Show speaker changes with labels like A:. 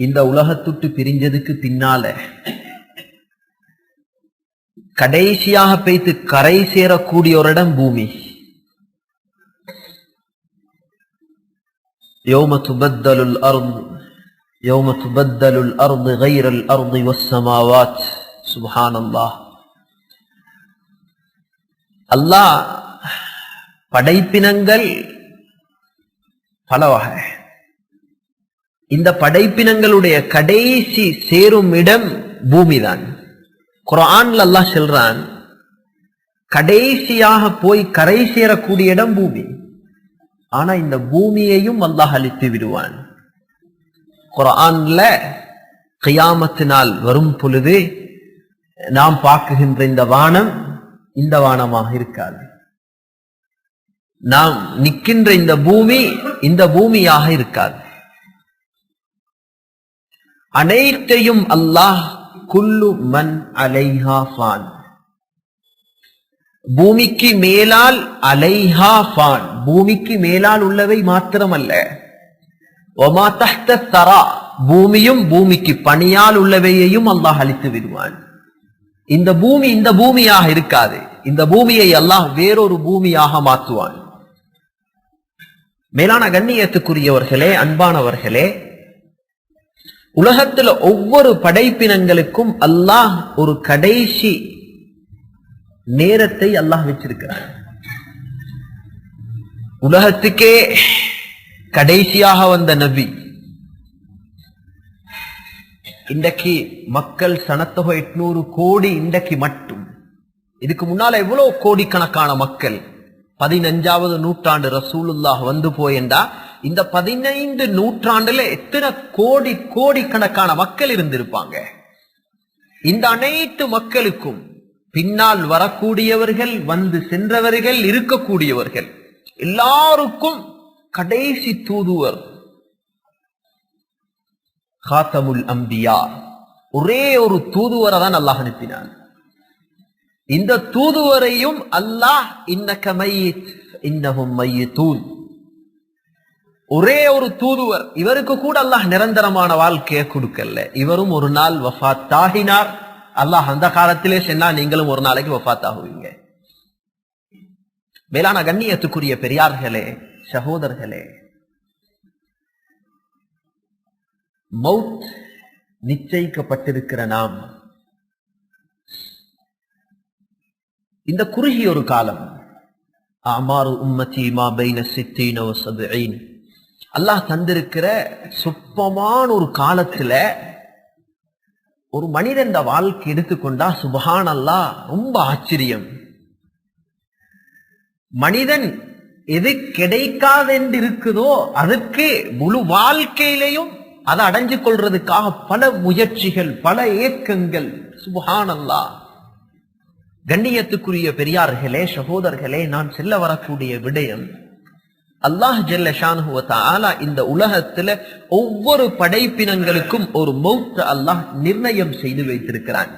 A: இந்த உலகத்துட்டு பிரிஞ்சதுக்கு பின்னால கடைசியாக பேய்த்து கரை சேரக்கூடிய ஒரு இடம் பூமி. யோம துபத்தலுல் அருள் யோம துபத்தலுல் அருந்து கைரல் அருள் வசமாவாத் சுபஹானல்லா அல்லாஹ் படைப்பினங்கள் பல வகை. இந்த படைப்பினங்களுடைய கடைசி சேரும் இடம் பூமிதான். குரான்ல அல்லாஹ் சொல்றான் கடைசியாக போய் கரை சேரக்கூடிய இடம் பூமி. ஆனா இந்த பூமியையும் அல்லாஹ் அழித்து விடுவான். குரான்ல கியாமத்தினால் வரும் பொழுது நாம் பார்க்குகின்ற இந்த வானம் இந்த வானமாக இருக்காது. நாம் நிற்கின்ற இந்த பூமி இந்த பூமியாக இருக்காது. அனைத்தையும் அல்லாஹ் குல்லு மன் அலைஹா ஃபான். பூமிக்கு மேலால் அலைஹா ஃபான். பூமிக்கு மேலால் உள்ளவை மாத்திரமல்ல. ஒமா தஹ்த தரா. பூமியும் பூமிக்கு பணியால் உள்ளவையையும் அல்லாஹ் அழித்து விடுவான். இந்த பூமி இந்த பூமியாக இருக்காது. இந்த பூமியை அல்லாஹ் வேறொரு பூமியாக மாற்றுவான். மேலான கண்ணியத்துக்குரியவர்களே அன்பானவர்களே உலகத்துல ஒவ்வொரு படைப்பினங்களுக்கும் அல்லாஹ் ஒரு கடைசி நேரத்தை அல்லாஹ் வச்சிருக்கிறார் உலகத்துக்கே கடைசியாக வந்த நபி. இன்றைக்கு மக்கள் சனத்தொகை எட்நூறு கோடி இன்றைக்கு மட்டும். இதுக்கு முன்னால எவ்வளவு கோடிக்கணக்கான மக்கள்? பதினஞ்சாவது நூற்றாண்டு ரசூலுல்லாஹ் வந்து போயண்டா இந்த பதினைந்து நூற்றாண்டுல எத்தனை கோடி கோடிக்கணக்கான மக்கள் இருந்திருப்பாங்க. இந்த அனைத்து மக்களுக்கும் பின்னால் வரக்கூடியவர்கள் வந்து சென்றவர்கள் இருக்கக்கூடியவர்கள் எல்லாருக்கும் கடைசி தூதுவர் காத்தமுல் அம்பியா. ஒரே ஒரு தூதுவரை தான் அல்லாஹ் அனுப்பினான். இந்த தூதுவரையும் அல்லாஹ் இன்னக மையித் இன்னஹும் மையித்தூன். ஒரே ஒரு தூதுவர். இவருக்கு கூட அல்லாஹ் நிரந்தரமான வாழ்க்கையை கொடுக்கல. இவரும் ஒரு நாள் வஃத் அல்லாஹ் அந்த காலத்திலே சொன்னா நீங்களும் ஒரு நாளைக்கு வஃத் ஆகுவீங்க மேலான கண்ணியத்துக்குரிய பெரியார்களே சகோதரர்களே மவுத் நிச்சயிக்கப்பட்டிருக்கிற நாம் இந்த குறுகிய ஒரு காலம் அமாறு உம்மத்தி மா பைன சித்தீன சபீன் அல்லாஹ் தந்திருக்கிற சுப்பமான ஒரு காலத்துல ஒரு மனிதன் வாழ்க்கை எடுத்துக்கொண்டா சுபஹான் அல்லாஹ் ரொம்ப ஆச்சரியம். மனிதன் எது கிடைக்காதென்று இருக்குதோ அதற்கு முழு வாழ்க்கையிலையும் அதை அடைஞ்சு கொள்றதுக்காக பல முயற்சிகள் பல ஏக்கங்கள் சுபஹான் அல்லா கண்ணியத்துக்குரிய பெரியார்களே சகோதரர்களே நான் செல்ல வரக்கூடிய விடயம் அல்லாஹ் ஜல்ல ஆலா இந்த உலகத்துல ஒவ்வொரு படைப்பினங்களுக்கும் ஒரு மௌத்த அல்லாஹ் நிர்ணயம் செய்து வைத்திருக்கிறான்.